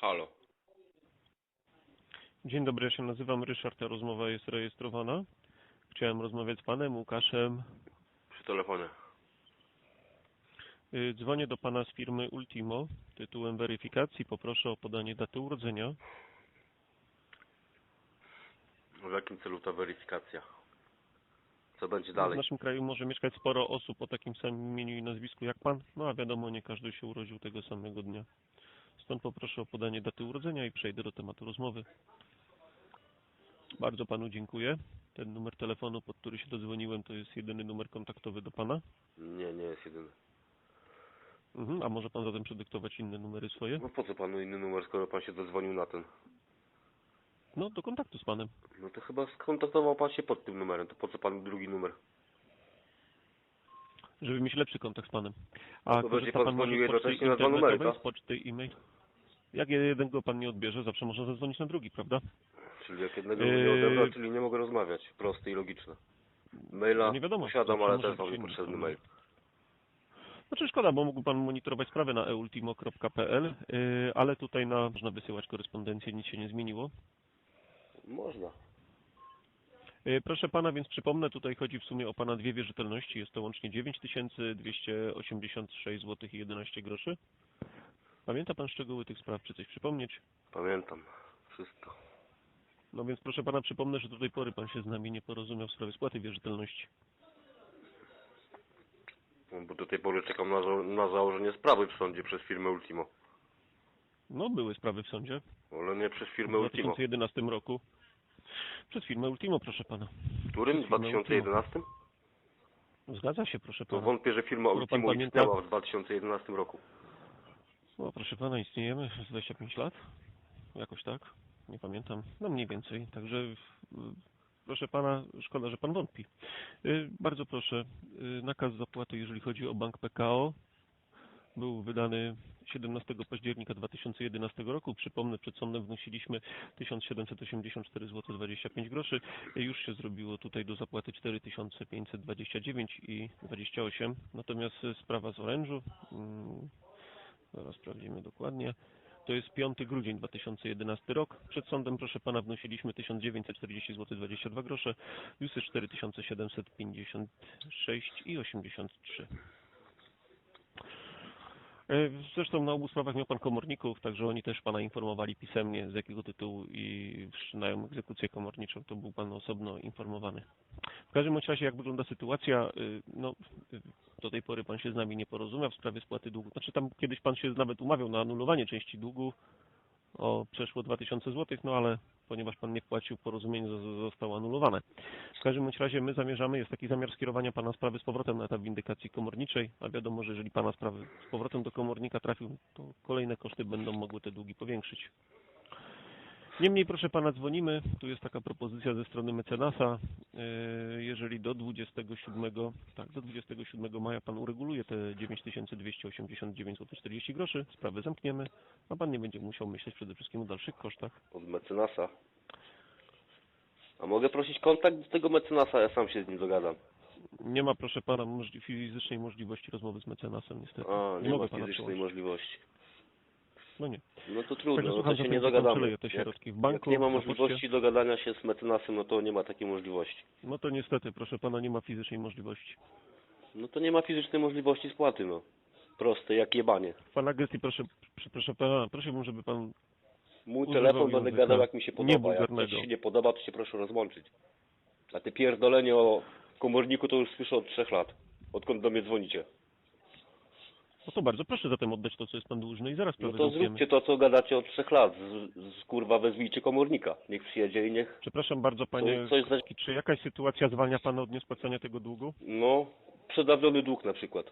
Halo. Dzień dobry, ja się nazywam Ryszard, ta rozmowa jest rejestrowana. Chciałem rozmawiać z panem Łukaszem. Przy telefonie. Y, Dzwonię do pana z firmy Ultimo. Tytułem weryfikacji poproszę o podanie daty urodzenia. W jakim celu ta weryfikacja? Co będzie W dalej? naszym kraju może mieszkać sporo osób o takim samym imieniu i nazwisku jak pan, no a wiadomo, nie każdy się urodził tego samego dnia. Stąd poproszę o podanie daty urodzenia i przejdę do tematu rozmowy. Bardzo panu dziękuję. Ten numer telefonu, pod który się dodzwoniłem, to jest jedyny numer kontaktowy do pana. Nie, nie jest jedyny. Mhm. A może pan zatem przedyktować inne numery swoje? No po co panu inny numer, skoro pan się zadzwonił na ten? No, do kontaktu z panem. No to chyba skontaktował pan się pod tym numerem, to po co pan drugi numer? Żeby mieć lepszy kontakt z panem. A No to będzie pan pan dzwonił jednocześnie na dwa numery, tak? z poczty e-mail? Jak jednego pan nie odbierze, zawsze można zadzwonić na drugi, prawda? Czyli jak jednego nie odebrał, czyli nie mogę rozmawiać. Proste i logiczne. Maila No nie wiadomo, posiadam, ale też mam inny. mail. Znaczy szkoda, bo mógł pan monitorować sprawę na eultimo.pl, yy, ale tutaj na, można wysyłać korespondencję, nic się nie zmieniło. Można. Yy, Proszę pana, więc przypomnę, tutaj chodzi w sumie o pana dwie wierzytelności. Jest to łącznie 9286 zł i 11 groszy. Pamięta pan szczegóły tych spraw, czy coś przypomnieć? Pamiętam. Wszystko. No więc proszę pana, przypomnę, że do tej pory pan się z nami nie porozumiał w sprawie spłaty wierzytelności. No, Bo do tej pory czekam na, za- na założenie sprawy w sądzie przez firmę Ultimo. No, były sprawy w sądzie Ale nie przez w firmę Ultimo. 2011 roku. Przez firmę Ultimo, proszę pana. W którym? W Firmę 2011? Zgadza się, proszę To pana. wątpię, że firma Ultimo istniała w 2011 roku. No, proszę pana, istniejemy z 25 lat. Jakoś tak. Nie pamiętam. No mniej więcej. Także y, proszę pana, szkoda, że pan wątpi. Y, Bardzo proszę, y, nakaz zapłaty, jeżeli chodzi o bank PKO, był wydany 17 października 2011 roku. Przypomnę, przed sądem wnosiliśmy 1784 zł 25 groszy. Już się zrobiło tutaj do zapłaty 4529 i 28. Natomiast sprawa z orężu, mm, zaraz sprawdzimy dokładnie. To jest 5 grudzień 2011 rok. Przed sądem, proszę pana, wnosiliśmy 1940 zł 22 grosze. Jest 4756 i 83. E, Zresztą na obu sprawach miał pan komorników, także oni też pana informowali pisemnie z jakiego tytułu i wszczynają egzekucję komorniczą. To był pan osobno informowany. W każdym razie, jak wygląda sytuacja, y, no, do tej pory pan się z nami nie porozumiał w sprawie spłaty długu. Znaczy tam kiedyś pan się nawet umawiał na anulowanie części długu o przeszło 2000 zł, no ale ponieważ pan nie płacił, porozumienie zo- zostało anulowane. W każdym razie my zamierzamy, jest taki zamiar skierowania pana sprawy z powrotem na etap windykacji komorniczej, a wiadomo, że jeżeli pana sprawy z powrotem do komornika trafił, to kolejne koszty będą mogły te długi powiększyć. Niemniej, proszę pana, dzwonimy. Tu jest taka propozycja ze strony mecenasa. Jeżeli do 27, tak, do 27 maja pan ureguluje te 9289 zł 40 groszy, sprawę zamkniemy, a pan nie będzie musiał myśleć przede wszystkim o dalszych kosztach. Od mecenasa. A mogę prosić kontakt do tego mecenasa, ja sam się z nim dogadam. Nie ma, proszę pana, możli- fizycznej możliwości rozmowy z mecenasem, niestety. A, nie, mogę ma fizycznej możliwości. No nie. No to Także trudno, no słucham, to się nie dogadamy. te Jak, środki w jak banku, nie ma możliwości dogadania się z mecenasem, no to nie ma takiej możliwości. No to niestety, proszę pana, nie ma fizycznej możliwości. No to nie ma fizycznej możliwości spłaty, no. Proste, jak jebanie. Pana gestii, proszę, proszę, proszę pana, prosiłbym, żeby pan Mój telefon będę gadał jak mi się podoba. Jak coś się nie podoba, to się proszę rozłączyć. A te pierdolenie o komorniku to już słyszę od trzech lat. Odkąd do mnie dzwonicie. No to bardzo proszę zatem oddać to, co jest pan dłużny i zaraz No to zróbcie to, co gadacie od trzech lat. Z, z kurwa wezwijcie komornika. Niech przyjedzie i niech... Przepraszam bardzo panie, coś za- Kowalski, czy jakaś sytuacja zwalnia pana od niespłacania tego długu? No, przedawniony dług na przykład.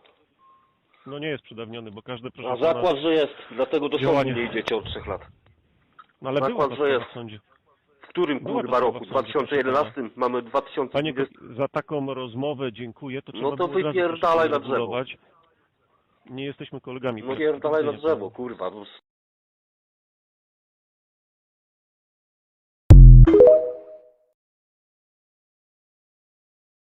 No nie jest przedawniony, bo każde proszę A pana... zakład, że jest. Dlatego do sądu Działanie. nie idziecie od trzech lat. No ale była zakład, ta że sprawa jest. w sądzie. W którym Była kurwa to roku? W sprawa w proszę 2011? Mamy Panie, 2020. za taką rozmowę dziękuję, to No trzeba to było od razu, wypierdalaj na drzewo. regulować. Nie jesteśmy kolegami. No na drzewo, kurwa.